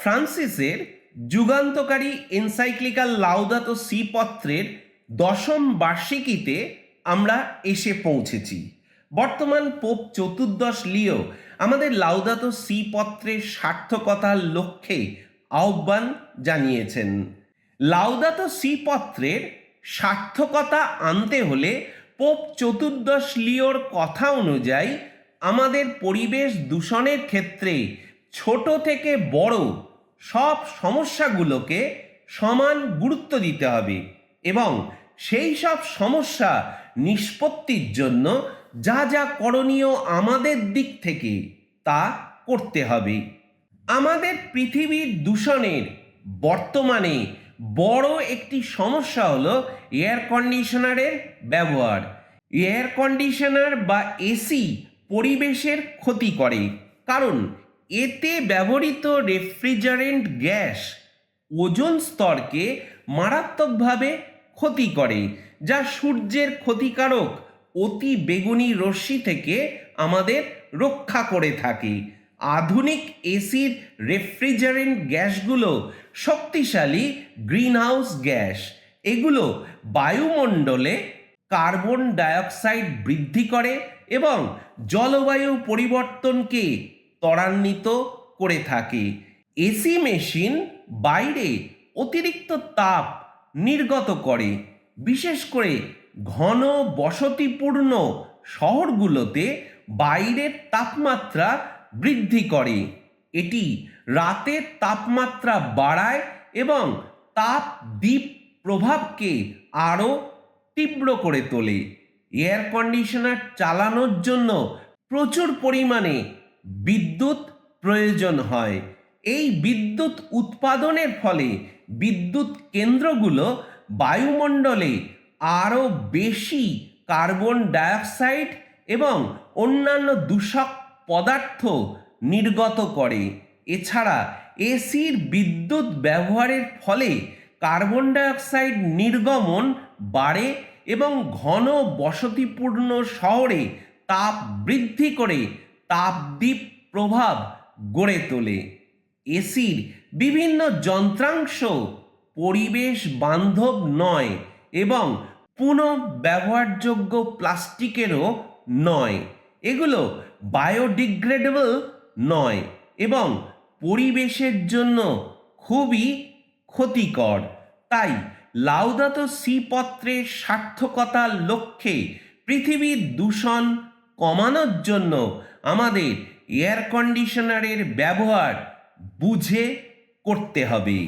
ফ্রান্সিসের যুগান্তকারী এনসাইক্লিক্যাল লাউদাত সি পত্রের দশম বার্ষিকীতে আমরা এসে পৌঁছেছি। বর্তমান পোপ চতুর্দশ লিও আমাদের লাউদাত সি পত্রের সার্থকতার লক্ষ্যে আহ্বান জানিয়েছেন। লাউদাত সি পত্রের সার্থকতা আনতে হলে পোপ চতুর্দশ লিওর কথা অনুযায়ী আমাদের পরিবেশ দূষণের ক্ষেত্রে ছোট থেকে বড় সব সমস্যাগুলোকে সমান গুরুত্ব দিতে হবে এবং সেই সব সমস্যা নিষ্পত্তির জন্য যা যা করণীয় আমাদের দিক থেকে তা করতে হবে। আমাদের পৃথিবীর দূষণের বর্তমানে বড় একটি সমস্যা হলো এয়ার কন্ডিশনারের ব্যবহার। এয়ার কন্ডিশনার বা এসি পরিবেশের ক্ষতি করে। কারণ এতে ব্যবহৃত রেফ্রিজারেন্ট গ্যাস ওজোন স্তরকে মারাত্মকভাবে ক্ষতি করে, যা সূর্যের ক্ষতিকারক অতি বেগুনি রশ্মি থেকে আমাদের রক্ষা করে থাকে। আধুনিক এসির রেফ্রিজারেন্ট গ্যাসগুলো শক্তিশালী গ্রিনহাউস গ্যাস। এগুলো বায়ুমণ্ডলে কার্বন ডাইঅক্সাইড বৃদ্ধি করে এবং জলবায়ু পরিবর্তনকে ত্বরান্বিত করে থাকে। এসি মেশিন বাইরে অতিরিক্ত তাপ নির্গত করে। বিশেষ করে ঘন বসতিপূর্ণ শহরগুলোতে বাইরের তাপমাত্রা বৃদ্ধি করে। এটি রাতের তাপমাত্রা বাড়ায় এবং তাপ দ্বীপ প্রভাবকে আরও তীব্র করে তোলে। এয়ার কন্ডিশনার চালানোর জন্য প্রচুর পরিমাণে বিদ্যুৎ প্রয়োজন হয়। এই বিদ্যুৎ উৎপাদনের ফলে বিদ্যুৎ কেন্দ্রগুলো বায়ুমণ্ডলে আরও বেশি কার্বন ডাইঅক্সাইড এবং অন্যান্য দূষক পদার্থ নির্গত করে। এছাড়া এসির বিদ্যুৎ ব্যবহারের ফলে কার্বন ডাইঅক্সাইড নির্গমন বাড়ে এবং ঘন বসতিপূর্ণ শহরে তাপ বৃদ্ধি করে। তাপদ্বীপ প্রভাব গড়ে তোলে। এসির বিভিন্ন যন্ত্রাংশ পরিবেশ বান্ধব নয় এবং পুনঃব্যবহারযোগ্য প্লাস্টিকেরও নয়। এগুলো বায়োডিগ্রেডেবল নয় এবং পরিবেশের জন্য খুবই ক্ষতিকর। তাই লাউদাত সি পত্রের সার্থকতার লক্ষ্যে পৃথিবীর দূষণ কমানোর জন্য আমাদের এয়ার কন্ডিশনারের ব্যবহার বুঝে করতে হবে।